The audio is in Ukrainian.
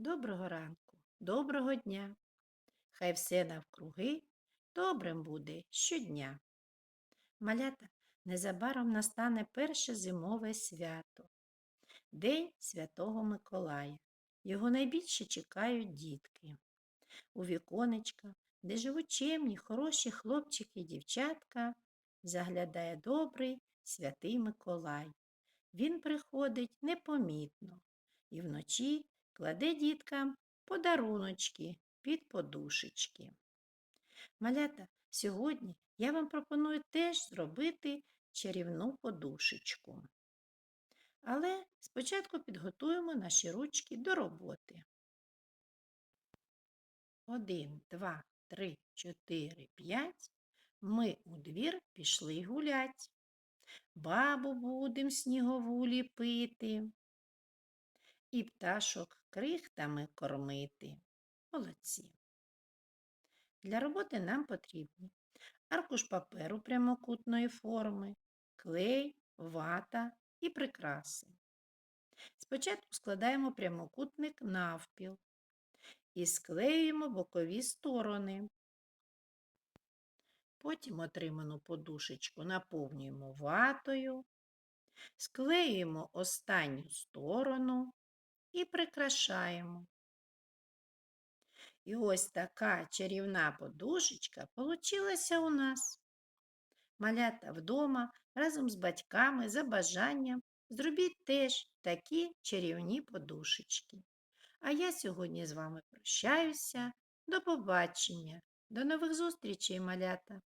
Доброго ранку, доброго дня. Хай все навкруги добрим буде щодня. Малята, незабаром настане перше зимове свято День Святого Миколая. Його найбільше чекають дітки. У віконечка, де живуть чемні, хороші хлопчики і дівчатка, заглядає добрий святий Миколай. Він приходить непомітно і вночі кладе діткам подаруночки під подушечки. Малята, сьогодні я вам пропоную теж зробити чарівну подушечку. Але спочатку підготуємо наші ручки до роботи. Один, два, три, чотири, п'ять. Ми у двір пішли гулять. Бабу будем снігову ліпити і пташок крихтами кормити. Молодці. Для роботи нам потрібні аркуш паперу прямокутної форми, клей, вата і прикраси. Спочатку складаємо прямокутник навпіл і склеюємо бокові сторони. Потім отриману подушечку наповнюємо ватою, склеюємо останню сторону і прикрашаємо. І ось така чарівна подушечка получилася у нас. Малята вдома разом з батьками за бажанням зробіть теж такі чарівні подушечки. А я сьогодні з вами прощаюся. До побачення, до нових зустрічей, малята!